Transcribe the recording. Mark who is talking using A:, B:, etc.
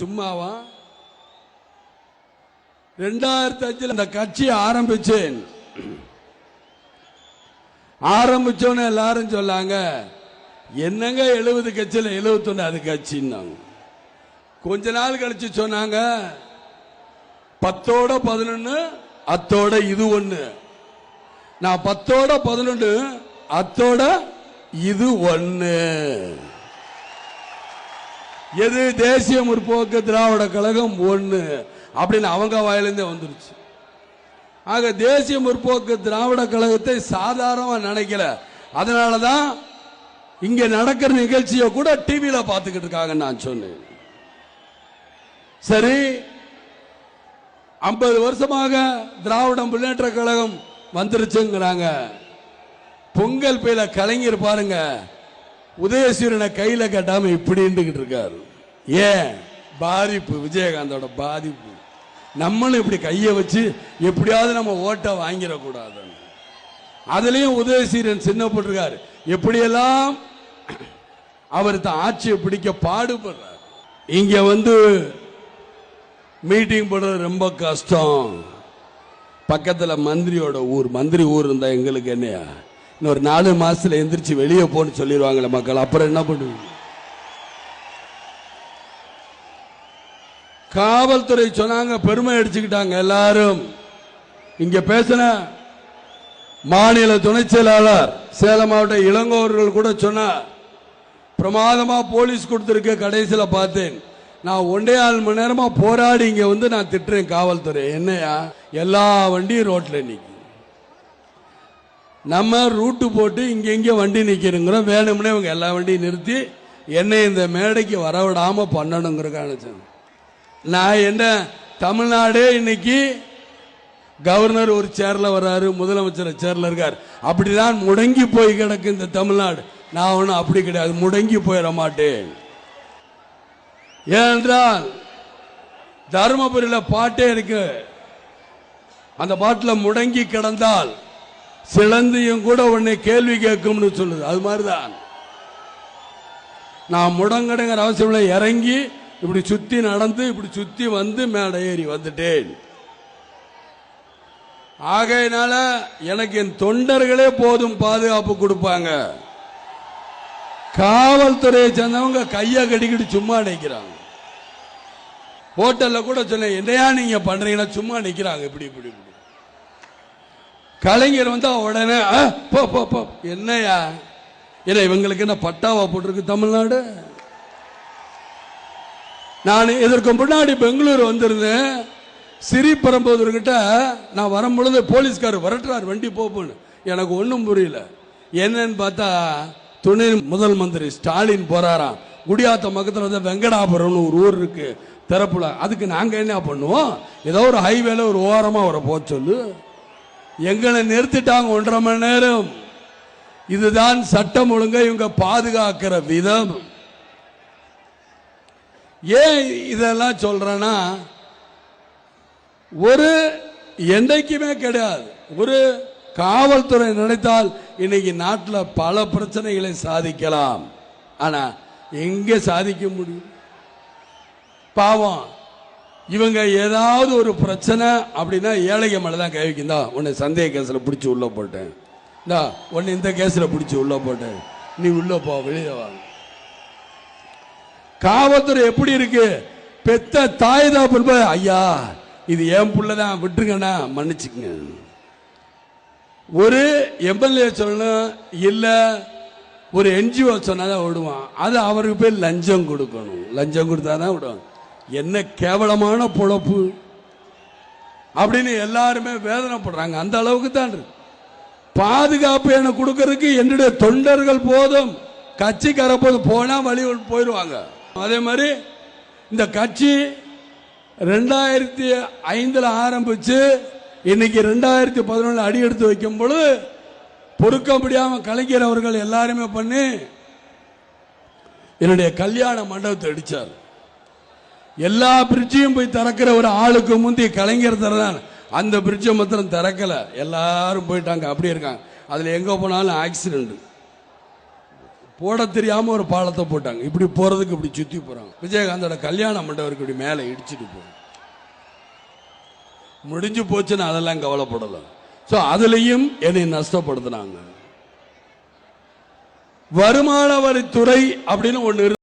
A: சும்மாவா? ரெண்டாயிரத்தி அஞ்சில் இந்த கட்சியை ஆரம்பிச்சேன். ஆரம்பிச்சோன்னு எல்லாரும் சொல்லாங்க என்னங்க எழுபது கட்சியில் எழுபத்தொன்னு அது கட்சின்னாங்க. கொஞ்ச நாள் கழிச்சு சொன்னாங்க பத்தோட பதினொன்னு அத்தோட இது ஒன்று நான் பத்தோட பதினொன்று அத்தோட இது ஒன்று எது தேசிய முற்போக்கு திராவிட கழகம் ஒன்று அப்படின்னு அவங்க வாயிலிருந்தே வந்துருச்சு. ஆக தேசிய முற்போக்கு திராவிட கழகத்தை சாதாரணமாக நினைக்கல. அதனாலதான் இங்கே நடக்கிற நிகழ்ச்சியை கூட டிவியில் பார்த்துக்கிட்டு இருக்காங்க நான் சொன்னேன். சரி ஐம்பது வருஷமாக திராவிட முன்னேற்ற கழகம் வந்துருச்சுங்கிறாங்க. பொங்கல் பையில கலைஞர் பாருங்க உதயசூரனை கையில இப்படி இப்படின்னுகிட்டு இருக்காரு. ஏன்? பாதிப்பு விஜயகாந்தோட பாதிப்பு. நம்மளும் இப்படி கையை வச்சு எப்படியாவது நம்ம ஓட்டை வாங்கிடக்கூடாதுன்னு. அதுலயும் உதயசீரன் சின்னப்பட்டிருக்காரு எப்படியெல்லாம் அவர் தான் ஆட்சியை பிடிக்க பாடுபடுறார். இங்க வந்து மீட்டிங் போடுறது ரொம்ப கஷ்டம். பக்கத்துல மந்திரியோட ஊர் மந்திரி ஊர் இருந்தா எங்களுக்கு என்னையா? இன்னொரு நாலு மாசத்துல எந்திரிச்சு வெளியே போன்னு சொல்லிடுவாங்களே மக்கள். அப்புறம் என்ன பண்ணுவீங்க? காவல்துறை சொன்னாங்க பெருமை அடிச்சுக்கிட்டாங்க எல்லாரும். இங்க பேசின மாநில துணை செயலாளர் சேலம் மாவட்ட இளங்கோவர்கள் கூட சொன்னார் பிரமாதமா போலீஸ் கொடுத்துருக்க கடைசியில் பார்த்தேன். நான் ஒன்றே ஆள் மணி நேரமா போராடி இங்க வந்து நான் திட்டுறேன் காவல்துறை. என்னையா? எல்லா வண்டியும் ரோட்ல நிற்கும் நம்ம ரூட்டு போட்டு இங்க இங்க வண்டி நிக்கிறோங்கிறோம். வேணும்னே இவங்க எல்லா வண்டியும் நிறுத்தி என்னை இந்த மேடைக்கு வரவிடாம பண்ணணுங்கிறக்கான சொன்னேன். நான் என்ன தமிழ்நாடே இன்னைக்கு கவர்னர் ஒரு சேர்ல வர்றாரு முதலமைச்சர் சேர்ல இருக்கார். அப்படிதான் முடங்கி போய் கிடக்கு இந்த தமிழ்நாடு. நான் ஒன்றும் அப்படி கிடையாது முடங்கி போயிட மாட்டேன். ஏனென்றால் தருமபுரியில் பாட்டே இருக்கு. அந்த பாட்டில் முடங்கி கிடந்தால் சிலந்தியும் கூட உன்னை கேள்வி கேட்கும்னு சொல்லுது. அது மாதிரிதான். நான் முடங்கடுங்கிற அவசியம் இல்லை. இறங்கி இப்படி சுத்தி நடந்து இப்படி சுத்தி வந்து மேடை ஏறி வந்துட்டேன். ஆகையினால எனக்கு என் தொண்டர்களே போதும் பாதுகாப்பு கொடுப்பாங்க. காவல்துறையை சேர்ந்தவங்க கையை கடிக்கிட்டு சும்மா நிற்கிறாங்க ஹோட்டல்ல கூட சொன்னேன் என்னையா நீங்க பண்றீங்கன்னா சும்மா நிற்கிறாங்க இப்படி இப்படி இப்படி. கலைஞர் வந்தா உடனே போ போ. என்னையா? இல்லை இவங்களுக்கு என்ன பட்டாவா போட்டிருக்கு தமிழ்நாடு? நான் இதற்கு முன்னாடி பெங்களூர் வந்திருந்தேன். சிறிபரம்புதூர்கிட்ட நான் வரும்பொழுது போலீஸ்கார் வரட்டுறார் வண்டி போப்புன்னு. எனக்கு ஒன்றும் புரியல. என்னன்னு பார்த்தா துணை முதல் மந்திரி ஸ்டாலின் போறாராம். குடியாத்த பக்கத்தில் வந்து வெங்கடாபுரம்னு ஒரு ஊர் இருக்கு திறப்புல. அதுக்கு நாங்கள் என்ன பண்ணுவோம்? ஏதோ ஒரு ஹைவேல ஒரு ஓரமாக அவரை போக சொல்லு. எங்களை நிறுத்திட்டாங்க ஒன்றரை மணி நேரம். இதுதான் சட்டம் ஒழுங்கை இவங்க பாதுகாக்கிற விதம். ஏன் இதெல்லாம் சொல்றேன்னா ஒரு என்றைக்குமே கிடையாது. ஒரு காவல்துறை நினைத்தால் இன்னைக்கு நாட்டில் பல பிரச்சனைகளை சாதிக்கலாம். ஆனா எங்க சாதிக்க முடியும்? பாவம். இவங்க ஏதாவது ஒரு பிரச்சனை அப்படின்னா ஏழைக மேலே தான் கை உன்னை சந்தேக கேஸில் பிடிச்சி உள்ளே போட்டேன். இந்தா உன்னை இந்த கேஸில் பிடிச்சி உள்ளே போட்டேன். நீ உள்ளே போ வெளியே வாங்க காவல்துறை எப்படி இருக்கு? பெத்த தாய் தான் ஐயா இது என் புள்ள தான் விட்டுருங்கண்ணா மன்னிச்சுக்கங்க. ஒரு எம்எல்ஏ சொல்லணும் இல்லை ஒரு என்ஜிஓ சொன்னாதான் விடுவான் அது அவருக்கு போய் லஞ்சம் கொடுக்கணும். லஞ்சம் கொடுத்தாதான் விடுவாங்க என்ன கேவலமான பொழப்பு. அப்படின்னு எல்லாருமே வேதனைப்படுறாங்க. அந்த அளவுக்கு தான் இருக்கு. பாதுகாப்பு எனக்கு கொடுக்கறதுக்கு என்னுடைய தொண்டர்கள் போதும். கட்சிக்கார போது போனா வழி போயிடுவாங்க அதே மாதிரி இந்த கட்சி ரெண்டாயிரத்தி ஐந்துல ஆரம்பிச்சு இன்னைக்கு ரெண்டாயிரத்தி பதினொன்று அடி எடுத்து வைக்கும் பொழுது பொறுக்க முடியாம கலைஞர் அவர்கள் எல்லாருமே பண்ணி என்னுடைய கல்யாண மண்டபத்தை அடிச்சார் எல்லா பிரிட்ஜையும் போய் திறக்கிற ஒரு ஆளுக்கு முந்தி கலைஞர் திறந்தான் அந்த பிரிட்ஜை மாத்திரம் திறக்கல. எல்லாரும் போயிட்டாங்க. அப்படி இருக்காங்க. அதுல எங்க போனாலும் ஆக்சிடென்ட் போட தெரியாம ஒரு பாலத்தை போட்டாங்க. இப்படி போறதுக்கு இப்படி சுத்தி போறாங்க. விஜயகாந்தோட கல்யாண மண்டபருக்கு இப்படி மேலே இடிச்சிட்டு போகும் முடிஞ்சு போச்சுன்னு அதெல்லாம் கவலைப்படலாம் ஸோ அதுலயும் என்னை நஷ்டப்படுத்தினாங்க. வருமான வரித்துறை அப்படின்னு ஒன்று